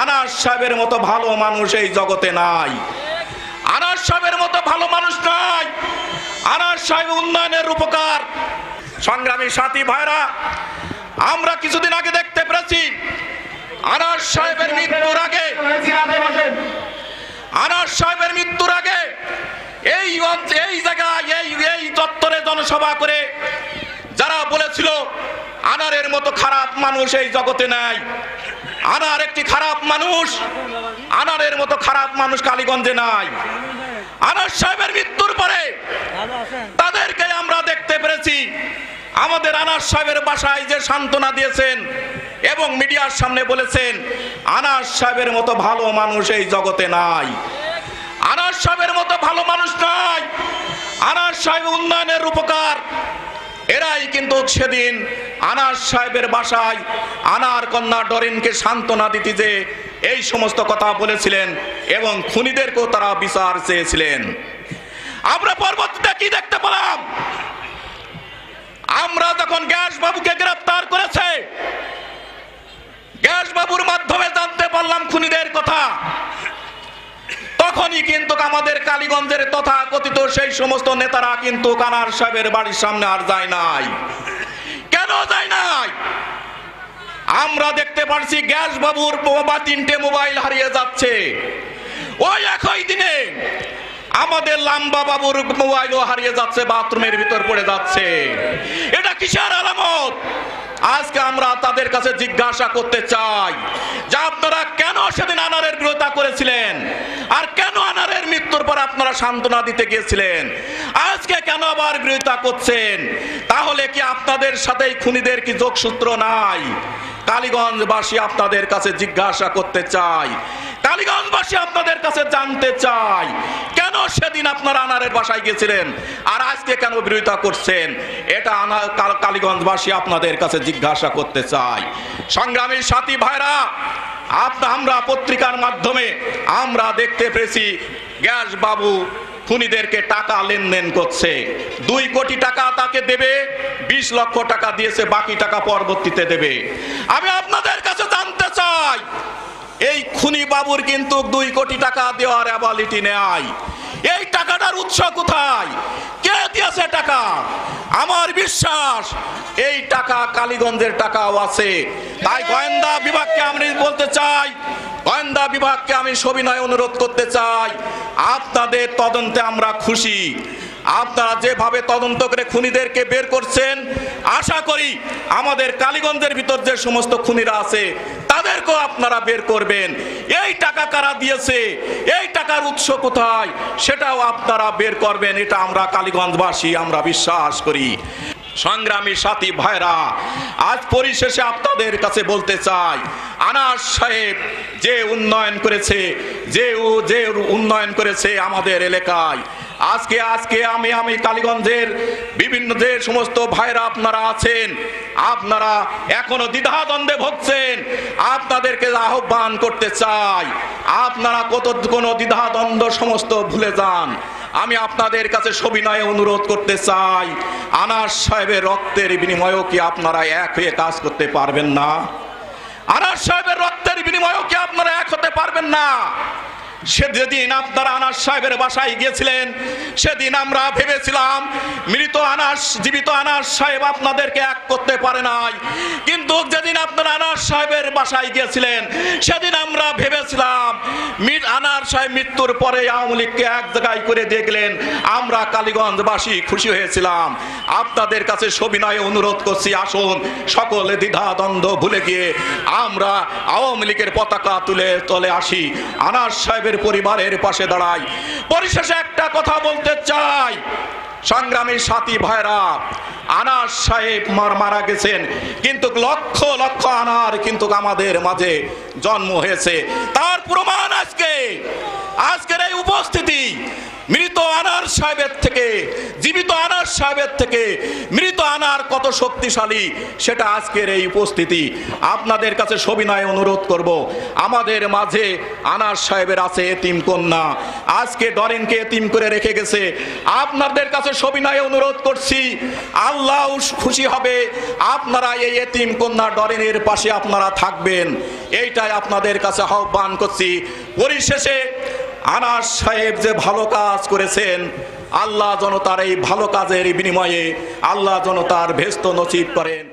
আনাস সাহেবের মতো ভালো মানুষ এই জগতে নাই। আনাস সাহেবের মতো ভালো মানুষ নাই। আনাস সাহেব উন্নয়নের উপকার সংগ্রামী সাথী ভাইরা, আমরা কিছুদিন আগে দেখতে পেরেছি, আনাস সাহেবের মৃত্যুর আগে, আনাস সাহেবের মৃত্যুর আগে এই এই জায়গায়, এই এই চত্বরে জনসভা করে যারা বলেছিল, আনারের মতো খারাপ মানুষ এই জগতে নাই। আনার একটি খারাপ মানুষ, আনারের মতো খারাপ মানুষ কালীগঞ্জে নাই। আনার সাহেবের মৃত্যুর পরে তাদেরকে আমরা দেখতে পেরেছি। আমাদের আনার সাহেবের বাসায় যে সান্ত্বনা দিয়েছেন এবং মিডিয়ার সামনে বলেছেন, আনার সাহেবের মতো ভালো মানুষ এই জগতে নাই। আনার সাহেবের মতো ভালো মানুষ নাই। আনার সাহেব উন্নয়নের উপকার এরাই কিন্তু সেদিন আনার সাহেবের বাসায় আনার কন্যা ডরিনকে সান্ত্বনা দিতে যে এই সমস্ত কথা বলেছিলেন এবং খুনিদেরকেও তারা বিচার চেয়েছিলেন। আমরা পরবর্তীতে কি দেখতে পেলাম? আমরা যখন গ্যাস বাবুকে গ্রেফতার করেছে গ্যাস বাবুর মাধ্যমে জানতে পারলাম খুনিদের কথা তখনই কিন্তু আমাদের কালীগঞ্জের তথা কথিত সেই সমস্ত নেতারা কিন্তু কানার সাহেবের বাড়ির সামনে আর যায় নাই। কেন যায় নাই? আমরা দেখতে পারছি গ্যাস বাবুর বা তিনটে মোবাইল হারিয়ে যাচ্ছে। ওই একই দিনে আমাদের লাম্বা বাবুর মোবাইলও হারিয়ে যাচ্ছে, বাথরুমের ভিতর পড়ে যাচ্ছে। এটা কিসের আলামত? আজকে আমরা তাদের কাছে জিজ্ঞাসা করতে চাই যে আপনারা কেন সেদিন আনারের বিরোধিতা করেছিলেন? আর কেন আনারের মৃত্যুর পর আপনারা সান্ত্বনা দিতে গিয়েছিলেন? আজকে কেন আবার বিরোধিতা করছেন? তাহলে কি আপনাদের সাথে খুনিদের কি যোগসূত্র নাই? কালীগঞ্জবাসী আপনাদের কাছে জিজ্ঞাসা করতে চাই। কালীগঞ্জবাসী আপনাদের কাছে জানতে চাই, কেন সেদিন আপনারা আনারের বাসায় গেছিলেন আর আজকে কেন বিরোধিতা করছেন? এটা আনা- কালীগঞ্জবাসী আপনাদের কাছে জিজ্ঞাসা করতে চাই। সংগ্রামী সাথী ভাইরা আমরা পত্রিকার মাধ্যমে আমরা দেখতে পেয়েছি গ্যাস বাবু খুনিদেরকে টাকা লেনদেন করছে। দুই কোটি টাকা তাকে দেবে, বিশ লক্ষ টাকা দিয়েছে, বাকি টাকা পরবর্তীতে দেবে। আমি আপনাদের কাছে জানতে চাই, এই খুনি বাবুর কিন্তু দুই কোটি টাকা দেওয়ার অ্যাবালিটি নেয় এই টাকাটার উৎস কোথায়? আমার বিশ্বাস, এই টাকা কালীগঞ্জের টাকাও আছে। তাই গোয়েন্দা বিভাগকে আমি বলতে চাই, গোয়েন্দা বিভাগকে আমি সবিনয় অনুরোধ করতে চাই, আপনাদের তদন্তে আমরা খুশি। আপনারা যেভাবে তদন্ত করে খুনিদেরকে বের করছেন, আশা করি আমাদের কালীগঞ্জের ভিতর যে সমস্ত খুনিরা আছে তাদেরকেও আপনারা বের করবেন। এই টাকা কারা দিয়েছে? এই টাকার উৎস কোথায়? সেটাও আপনারা বের করবেন। এটা আমরা কালীগঞ্জবাসী, আমরা বিশ্বাস করি। সংগ্রামী সাথী ভাইরা, আজ পরিশেষে আপনাদের কাছে বলতে চাই, আনাস সাহেব যে উন্নয়ন করেছে, যে যে উন্নয়ন করেছে আমাদের এলাকায় আজকে আজকে আমি আমি কালীগঞ্জের বিভিন্ন যে সমস্ত ভাইরা আপনারা আছেন, আপনারা এখনও দ্বিধাদ্বন্দ্বে ভুগছেন, আপনাদেরকে আহ্বান করতে চাই। আপনারা কত, কোনো দ্বিধাদ্বন্দ্ব সমস্ত ভুলে যান। আমি আপনাদের কাছে সবিনয়ে অনুরোধ করতে চাই আনার সাহেবের রক্তের বিনিময়েও কি আপনারা এক হয়ে কাজ করতে পারবেন না? আনার সাহেবের রক্তের বিনিময়েও কি আপনারা এক হতে পারবেন না? সে যেদিন আপনারা আনাস সাহেবের বাসায় গিয়েছিলেন, সেদিন আমরা ভেবেছিলাম, মৃত আনাস, জীবিত আনাস সাহেব আপনাদেরকে এক করতে পারে নাই। কিন্তু যেদিন আপনারা আনাস সাহেবের বাসায় গিয়েছিলেন, সেদিন আমরা ভেবেছিলাম আনার সাহেব মৃত্যুর পরে আওয়ামী লীগকে এক জায়গায় করে দেখলেন, আমরা কালীগঞ্জবাসী খুশি হয়েছিলাম। আপনাদের কাছে সবিনয়ে অনুরোধ করছি, আসুন, সকলে দ্বিধা দ্বন্দ্ব ভুলে গিয়ে আমরা আওয়ামী লীগের পতাকা তুলে চলে আসি। আনার সাহেবের পরিবারের পাশে দাঁড়াই। পরিশেষে একটা কথা বলতে চাই। সংগ্রামী সাথী ভাইরা আনার সাহেব মার মারা গেছেন, কিন্তু লক্ষ লক্ষ আনার কিন্তু আমাদের মাঝে জন্ম হয়েছে। তার প্রমাণ আজকে, আজকের এই উপস্থিতি, মৃত আনার সাহেবের থেকে, জীবিত আনার সাহেবের থেকে, মৃত আনার কত শক্তিশালী, সেটা আজকের এই উপস্থিতি। আপনাদের কাছে সবিনয় অনুরোধ করব, আমাদের মাঝে আনার সাহেবের আছে এতিম কন্যা। আজকে ডরেনকে এতিম করে রেখে গেছে। আপনাদের কাছে সবিনয় অনুরোধ করছি, আল্লাহ খুশি হবে, আপনারা এই এতিম কন্যা ডরেনের পাশে আপনারা থাকবেন। এইটাই আপনাদের কাছে আহ্বান করছি। পরিশেষে আনাস সাহেব যে ভালো কাজ করেছেন, আল্লাহ জনতার তার এই ভালো কাজের বিনিময়ে আল্লাহ জনতার তার ভেস্ত নসিব করেন।